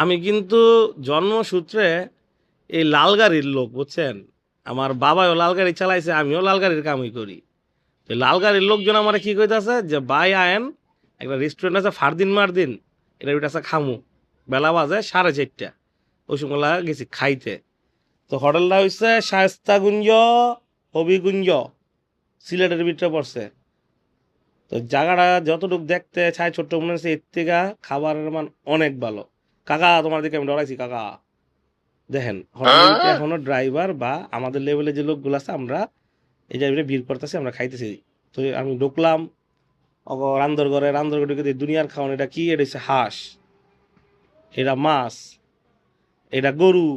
আমি কিন্তু জন্মসূত্রে এই লাল গাড়ির লোক, বুঝছেন? আমার বাবাও লাল গাড়ি চালাইছে, আমিও লাল গাড়ির কামই করি। তো লাল গাড়ির লোকজন আমার কি কইতাছে? যে বাই আয়েন, একটা রেস্টুরেন্ট আছে, ফারদিন মারদিন, এটা ওইটা আছে খামু। বেলা বাজে সাড়ে চারটা। ওই সময় গেছি খাইতে। তো হোটেলটা হচ্ছে শায়স্তাগুঞ্জ, হবিগুঞ্জ, সিলেটের ভিতরে পড়ছে। তো জায়গাটা যতটুকু দেখতে ছাই ছোট্ট মনে হচ্ছে, এর থেকে খাবারের মান অনেক ভালো। কাকা তোমার দিকে আমি ডরাইছি কাকা। দেখেন হোটেলে এখনও ড্রাইভার বা আমাদের লেভেলে যে লোকগুলো আছে আমরা এই জায়গায় ভিড় করতেছি আমরা খাইতেছি। তো আমি ঢুকলাম অগ রান্দর ঘরে রান্দর ঘরে ঢুকে দেখি দুনিয়ার খাওয়ান এটা কি? এটা হচ্ছে হাঁস। এটা মাছ। এটা গরু।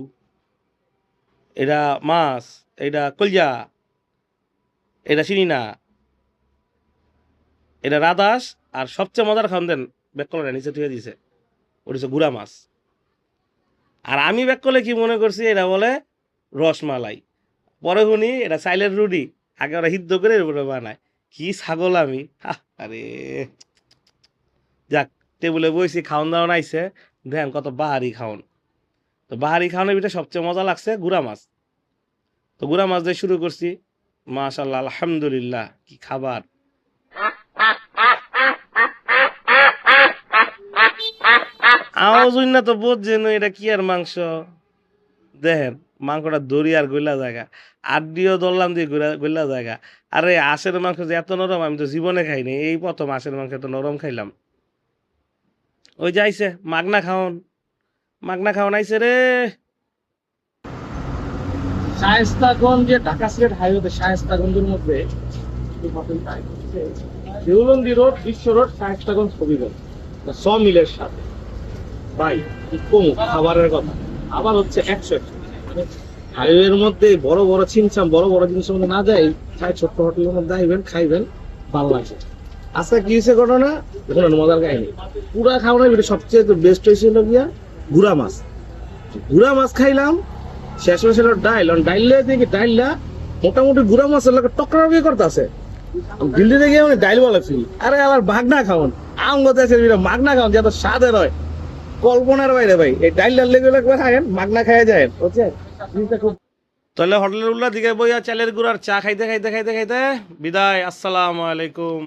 এটা মাছ। এটা কলজা। এটা চিনি না। এটা রাদাস আর সবচেয়ে মজার খাওয়ান দেন বেকলটা নিচে থুয়ে দিছে। ওটা হচ্ছে গুড়া মাছ। আর আমি ব্যাক করলে কি মনে করছি এটা বলে রসমালাই। পরে শুনি এটা চাইলের রুডি আগে ওরা সিদ্ধ করে এরপরে বানায়। কি ছাগল আমি আরে। যাক, টেবিলে বইছি, খাওন দাওন আইছে। দেখেন কত বাহারি খাওন। তো বাহারি খাওয়ানোর ভিতরে সবচেয়ে মজা লাগছে গুড়া মাছ। তো গুড়া মাছ দিয়ে শুরু করছি। মাশাল্লাহ, আলহামদুলিল্লাহ, কি খাবার। আওয়াজ না তো বুঝছেন এটা কি আর মাংস? দেখেন, মাংসটা দড়ি আর গইলা জায়গা। আড্ডিও দরলাম দিয়ে গইলা- জায়গা। আরে, আশের মাংস যে এত নরম, আমি তো জীবনে খাইনি। এই প্রথম আশের মাংস এত নরম খাইলাম। ওই যাইছে মাগনা খাওন। মাগনা খাওন আইছে রে। শায়েস্তাগঞ্জ ঢাকা সিলেট হাইওয়েতে শায়েস্তাগঞ্জের মধ্যে Deulandi road, Bishwa road Shaistaganj Habiganj saw মিলের সাথে। ভাই কম, খাবারের কথা। আবার হচ্ছে একশো একশো। মানে হাইওয়ের মধ্যে বড় বড় ছিমছাম বড় বড় জিনিসের মধ্যে না যায় চাই ছোট্ট হোটেলের মধ্যে আইবেন খাইবেন, ভালো লাগছে আজকে কি হয়েছে ঘটনা? দেখুন মজার কাহিনী। পুরা খাওয়ানোর ভিতরে সবচেয়ে বেস্ট হয়েছিল গিয়া গুড়া মাছ। গুড়া মাছ খাইলাম, শেষ হয়ে ছিল ডাইল। ডাইলে দেখি, ডাইলটা মোটামুটি গুড়া মাছের লোক টকরাকি করতেছে। দিল্লি থেকে মানে ডাইল বলে ফিল। আরে আবার মাগনা খাওন আম গতে আছে মাগনা খাওন যত স্বাদের হয়। কল্পনার বাইরে ভাই। এই ডাইল লেগে একবার খায়েন মাগনা খাইয়া যায় তাহলে হোটেলের উল্লা দিকে বইয়া চালের গুড়ার চা খাইতে খাইতে খাইতে খাইতে। বিদায়, আসসালামু আলাইকুম।